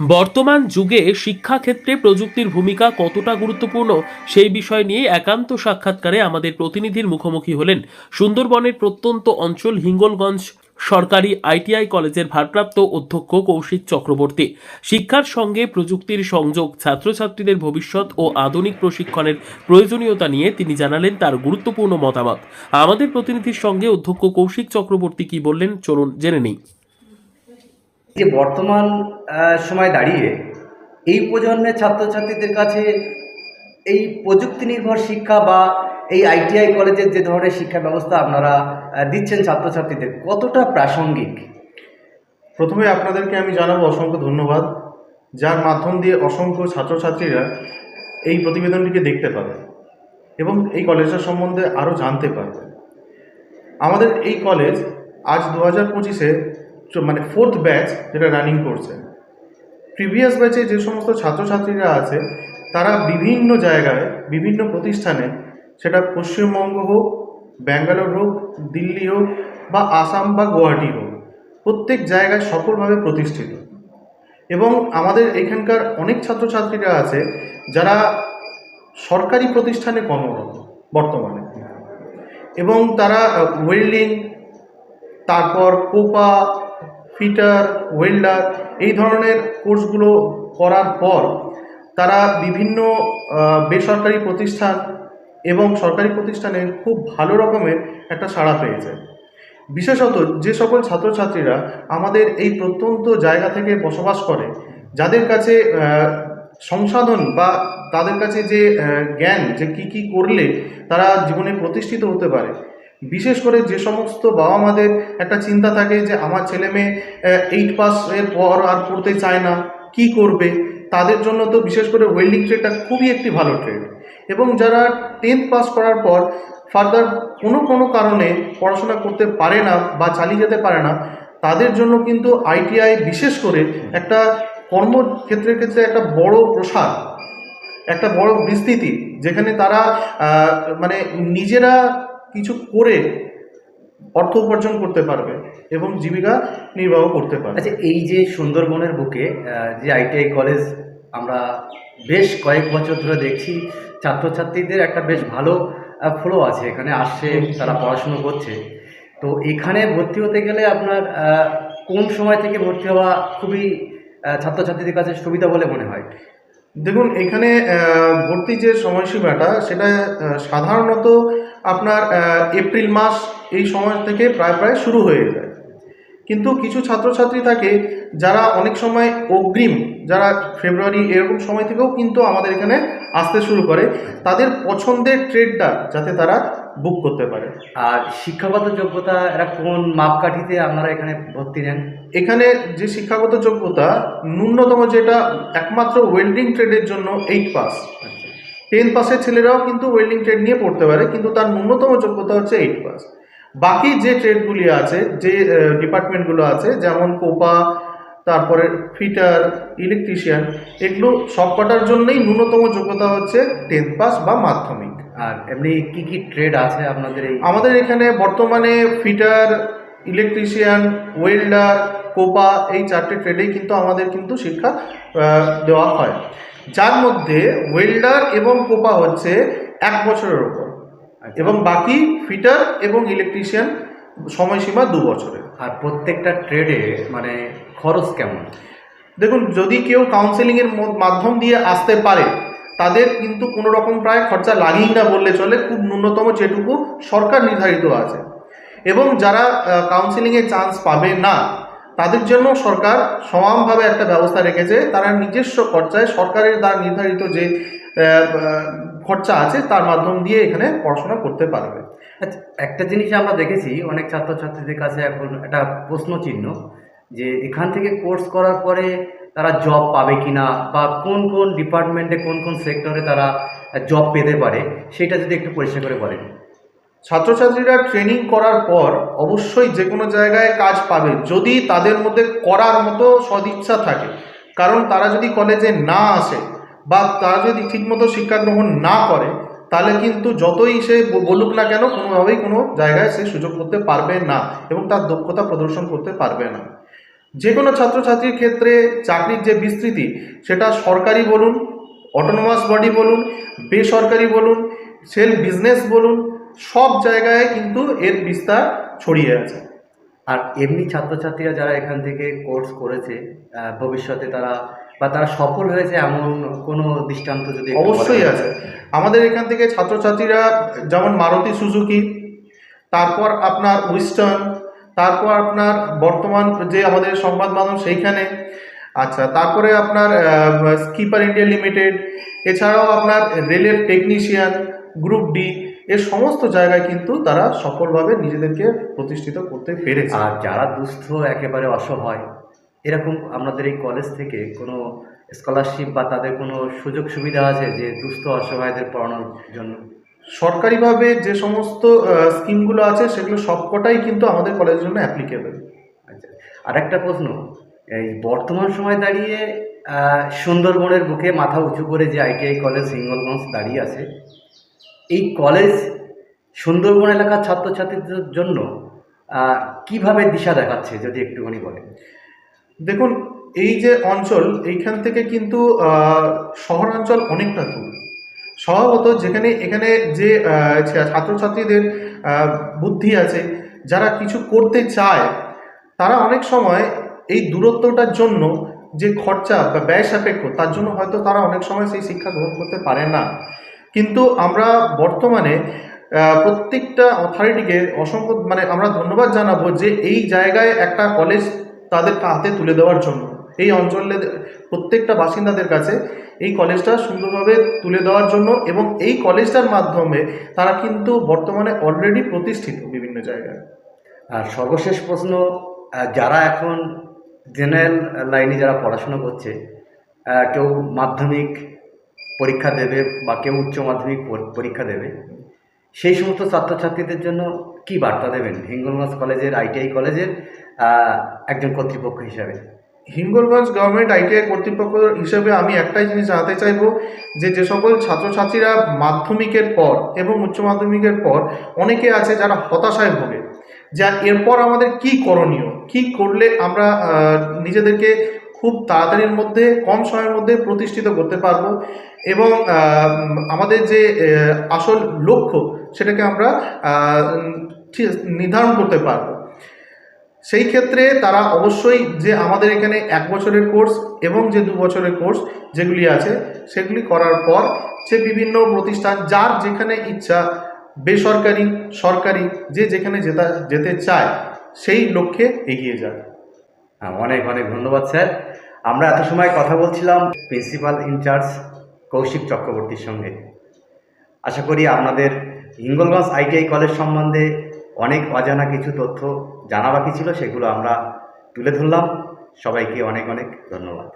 বর্তমান যুগে শিক্ষাক্ষেত্রে প্রযুক্তির ভূমিকা কতটা গুরুত্বপূর্ণ সেই বিষয় নিয়ে একান্ত সাক্ষাৎকারে আমাদের প্রতিনিধির মুখোমুখি হলেন সুন্দরবনের প্রত্যন্ত অঞ্চল হিঙ্গলগঞ্জ সরকারি আইটিআই কলেজের ভারপ্রাপ্ত অধ্যক্ষ কৌশিক চক্রবর্তী। শিক্ষার সঙ্গে প্রযুক্তির সংযোগ, ছাত্রছাত্রীদের ভবিষ্যৎ ও আধুনিক প্রশিক্ষণের প্রয়োজনীয়তা নিয়ে তিনি জানালেন তার গুরুত্বপূর্ণ মতামত। আমাদের প্রতিনিধির সঙ্গে অধ্যক্ষ কৌশিক চক্রবর্তী কি বললেন, চলুন জেনে নিই। যে বর্তমান সময় দাঁড়িয়ে এই প্রজন্মের ছাত্রছাত্রীদের কাছে এই প্রযুক্তি নির্ভর শিক্ষা বা এই আইটিআই কলেজের যে ধরনের শিক্ষা ব্যবস্থা আপনারা দিচ্ছেন ছাত্রছাত্রীদের, কতটা প্রাসঙ্গিক? প্রথমে আপনাদেরকে আমি জানাব অসংখ্য ধন্যবাদ, যার মাধ্যম দিয়ে অসংখ্য ছাত্রছাত্রীরা এই প্রতিবেদনটিকে দেখতে পাবে এবং এই কলেজের সম্বন্ধে আরও জানতে পারবে। আমাদের এই কলেজ আজ দু হাজার পঁচিশে মানে ফোর্থ ব্যাচ যেটা রানিং করছে। প্রিভিয়াস ব্যাচে যে সমস্ত ছাত্রছাত্রীরা আছে, তারা বিভিন্ন জায়গায়, বিভিন্ন প্রতিষ্ঠানে, সেটা পশ্চিমবঙ্গ হোক, ব্যাঙ্গালোর হোক, দিল্লি হোক, বা আসাম বা গুয়াহাটি হোক, প্রত্যেক জায়গায় সফলভাবে প্রতিষ্ঠিত। এবং আমাদের এখানকার অনেক ছাত্রছাত্রীরা আছে, যারা সরকারি প্রতিষ্ঠানে কর্মরত বর্তমানে। এবং তারা ওয়েল্ডিং তারপর কোপা ফিটার, ওয়েল্ডার এই ধরনের কোর্সগুলো করার পর তারা বিভিন্ন বেসরকারি প্রতিষ্ঠান এবং সরকারি প্রতিষ্ঠানে খুব ভালো রকমের একটা সাড়া পেয়েছে। বিশেষত যে সকল ছাত্রছাত্রীরা আমাদের এই প্রত্যন্ত জায়গা থেকে বসবাস করে, যাদের কাছে সংসাধন বা তাদের কাছে যে জ্ঞান যে কি কি করলে তারা জীবনে প্রতিষ্ঠিত হতে পারে বিশেষ করে যে সমস্ত বাবা মাদের একটা চিন্তা থাকে যে আমার ছেলে মেয়ে এইট পাস এর পর আর পড়তে চায় না, কি করবে? তাদের জন্য তো বিশেষ করে ওয়েল্ডিং ট্রেডটা খুবই একটি ভালো ট্রেড এবং যারা টেন্থ পাস করার পর ফার্দার কোনো কোনো কারণে পড়াশোনা করতে পারে না বা চালিয়ে যেতে পারে না, তাদের জন্য কিন্তু আইটিআই বিশেষ করে একটা কর্মক্ষেত্রের ক্ষেত্রে একটা বড় প্রসার, একটা বড় বিস্তৃতি, যেখানে তারা মানে নিজেরা কিছু করে অর্থ উপার্জন করতে পারবে এবং জীবিকা নির্বাহ করতে পারবে। আচ্ছা এই যে সুন্দরবনের বুকে যে আইটিআই কলেজ আমরা বেশ কয়েক বছর ধরে দেখছি ছাত্রছাত্রীদের একটা বেশ ভালো ফ্লো আছে। এখানে আসছে তারা পড়াশুনো করছে। তো এখানে ভর্তি হতে গেলে আপনার কোন সময় থেকে ভর্তি হওয়া খুবই ছাত্রছাত্রীদের কাছে সুবিধা বলে মনে হয়? দেখুন এখানে ভর্তি যে সময়সীমাটা সেটা সাধারণত আপনার এপ্রিল মাস এই সময় থেকে প্রায় প্রায় শুরু হয়ে যায়। কিন্তু কিছু ছাত্রছাত্রী থাকে যারা অনেক সময় অগ্রিম যারা ফেব্রুয়ারি এরকম সময় থেকেও কিন্তু আমাদের এখানে আসতে শুরু করে তাদের পছন্দের ট্রেডটা যাতে তারা বুক করতে পারে। আর শিক্ষাগত যোগ্যতা এরা কোন মাপকাঠিতে আপনারা এখানে ভর্তি নেন? এখানে যে শিক্ষাগত যোগ্যতা ন্যূনতম যেটা একমাত্র ওয়েল্ডিং ট্রেডের জন্য এইট পাস টেন পাসের ছেলেরাও কিন্তু ওয়েল্ডিং ট্রেড নিয়ে পড়তে পারে কিন্তু তার ন্যূনতম যোগ্যতা হচ্ছে এইট পাস। বাকি যে ট্রেডগুলি আছে যে ডিপার্টমেন্টগুলো আছে যেমন কোপা তারপরে ফিটার ইলেকট্রিশিয়ান এগুলো সবকটার জন্যই ন্যূনতম যোগ্যতা হচ্ছে টেন্থ পাস বা মাধ্যমিক। আর এমনি কি কি ট্রেড আছে আপনাদের এই? আমাদের এখানে বর্তমানে ফিটার ইলেকট্রিশিয়ান ওয়েল্ডার কোপা এই চারটে ট্রেডেই কিন্তু আমাদের কিন্তু শিক্ষা দেওয়া হয়। যার মধ্যে ওয়েল্ডার এবং কোপা হচ্ছে এক বছরের ওপর এবং বাকি ফিটার এবং ইলেকট্রিশিয়ান সময়সীমা দু বছরের। আর প্রত্যেকটা ট্রেডে মানে খরচ কেমন? দেখুন যদি কেউ কাউন্সেলিংয়ের মাধ্যম দিয়ে আসতে পারে তাদের কিন্তু কোনো রকম প্রায় খরচা লাগেই না বললে চলে। খুব ন্যূনতম যেটুকু সরকার নির্ধারিত আছে। এবং যারা কাউন্সেলিংয়ে চান্স পাবে না তাদের জন্য সরকার সমানভাবে একটা ব্যবস্থা রেখেছে। তারা নিজস্ব খরচায় সরকারের দ্বারা নির্ধারিত যে খরচা আছে তার মাধ্যম দিয়ে এখানে পড়াশোনা করতে পারবে। আচ্ছা একটা জিনিস আমরা দেখেছি, অনেক ছাত্রছাত্রীদের কাছে এখন একটা প্রশ্ন চিহ্ন যে, এখান থেকে কোর্স করার পরে তারা জব পাবে কিনা বা কোন কোন ডিপার্টমেন্টে কোন কোন সেক্টরে তারা জব পেতে পারে, সেটা যদি একটু পরিষ্কার করে বলেন। ছাত্রছাত্রীরা ট্রেনিং করার পর অবশ্যই যে কোনো জায়গায় কাজ পাবে, যদি তাদের মধ্যে করার মতো সদিচ্ছা থাকে। কারণ তারা যদি কলেজে না আসে বা তারা যদি ঠিকমতো শিক্ষা গ্রহণ না করে, তাহলে কিন্তু যতই সে বলুক না কেন, কোনোভাবেই কোনো জায়গায় সে সুযোগ করতে পারবে না এবং তার দক্ষতা প্রদর্শন করতে পারবে না। যে কোনো ছাত্রছাত্রীর ক্ষেত্রে চাকরির যে বিস্তৃতি, সেটা সরকারি বলুন অটোনোমাস বডি বলুন, বেসরকারি বলুন সেল বিজনেস বলুন সব জায়গায় কিন্তু এর বিস্তার ছড়িয়ে আছে। আর এমনি ছাত্রছাত্রীরা যারা এখান থেকে কোর্স করেছে ভবিষ্যতে তারা বা তারা সফল হয়েছে এমন কোনো দৃষ্টান্ত যদি অবশ্যই আছে। আমাদের এখান থেকে ছাত্রছাত্রীরা যেমন মারুতি সুজুকি তারপর আপনার উইস্টার্ন তারপর আপনার বর্তমান যে আমাদের সংবাদ মাধ্যম সেইখানে আচ্ছা তারপরে আপনার স্কিপার ইন্ডিয়া লিমিটেড এছাড়াও আপনার রেলের টেকনিশিয়ান গ্রুপ ডি এর সমস্ত জায়গায় কিন্তু তারা সফলভাবে নিজেদেরকে প্রতিষ্ঠিত করতে পেরেছে। আর যারা দুস্থ একেবারে অসহায় এরকম আমাদের এই কলেজ থেকে কোনো স্কলারশিপ বা তাদের কোনো সুযোগ সুবিধা আছে যে দুস্থ অসহায়দের পড়ানোর জন্য? সরকারিভাবে যে সমস্ত স্কিমগুলো আছে সেগুলো সবকটাই কিন্তু আমাদের কলেজের জন্য অ্যাপ্লিকেবল আচ্ছা আর একটা প্রশ্ন। এই বর্তমান সময় দাঁড়িয়ে সুন্দরবনের বুকে মাথা উঁচু করে যে আইটিআই কলেজ সিঙ্গলগঞ্জ দাঁড়িয়ে আছে এই কলেজ সুন্দরবন এলাকার ছাত্রছাত্রীদের জন্য কীভাবে দিশা দেখাচ্ছে, যদি একটুখানি বলেন? দেখুন, এই যে অঞ্চল, এইখান থেকে কিন্তু শহরাঞ্চল অনেকটা দূর। স্বভাবত যেখানে, এখানে যে ছাত্রছাত্রীদের বুদ্ধি আছে, যারা কিছু করতে চায়, তারা অনেক সময় এই দূরত্বটার জন্য যে খরচা বা ব্যয় সাপেক্ষ, তার জন্য হয়তো তারা অনেক সময় সেই শিক্ষা গ্রহণ করতে পারে না। কিন্তু আমরা বর্তমানে প্রত্যেকটা অথরিটিকে অসংখ্য মানে আমরা ধন্যবাদ জানাব যে এই জায়গায় একটা কলেজ তাদের হাতে তুলে দেওয়ার জন্য। এই অঞ্চলের প্রত্যেকটা বাসিন্দাদের কাছে এই কলেজটা সুন্দরভাবে তুলে দেওয়ার জন্য এবং এই কলেজটার মাধ্যমে তারা কিন্তু বর্তমানে অলরেডি প্রতিষ্ঠিত বিভিন্ন জায়গায়। আর সর্বশেষ প্রশ্ন যারা এখন জেনারেল লাইনে যারা পড়াশোনা করছে কেউ মাধ্যমিক পরীক্ষা দেবে বা কেউ উচ্চ মাধ্যমিক পরীক্ষা দেবে। সেই সমস্ত ছাত্রছাত্রীদের জন্য কি বার্তা দেবেন? হিঙ্গলগঞ্জ কলেজের আইটিআই কলেজের একজন কর্তৃপক্ষ হিসাবে? হিঙ্গলগঞ্জ গভর্নমেন্ট আইটিআই কর্তৃপক্ষ হিসেবে আমি একটাই জিনিস জানাতে চাইব যে যে সকল ছাত্রছাত্রীরা মাধ্যমিকের পর এবং উচ্চ মাধ্যমিকের পর অনেকে আছে যারা হতাশায় ভোগে। যা এরপর আমাদের কি করণীয়? কি করলে আমরা নিজেদেরকে খুব তাড়াতাড়ির মধ্যে, কম সময়ের মধ্যে প্রতিষ্ঠিত করতে পারব এবং আমাদের যে আসল লক্ষ্য সেটাকে আমরা নির্ধারণ করতে পারব। সেই ক্ষেত্রে তারা অবশ্যই যে আমাদের এখানে এক বছরের কোর্স এবং যে দু বছরের কোর্স যেগুলি আছে, সেগুলি করার পর সে বিভিন্ন প্রতিষ্ঠান, যার যেখানে ইচ্ছা, বেসরকারি, সরকারি, যে যেখানে যেতে যেতে চায়, সেই লক্ষ্যে এগিয়ে যায় অনেক অনেক ধন্যবাদ, স্যার। আমরা এত সময় কথা বলছিলাম প্রিন্সিপাল ইনচার্জ কৌশিক চক্রবর্তীর সঙ্গে। আশা করি আপনাদের হিঙ্গলগঞ্জ আইটিআই কলেজ সম্বন্ধে অনেক অজানা কিছু তথ্য জানা বাকি ছিল, সেগুলো আমরা তুলে ধরলাম। সবাইকে অনেক অনেক ধন্যবাদ।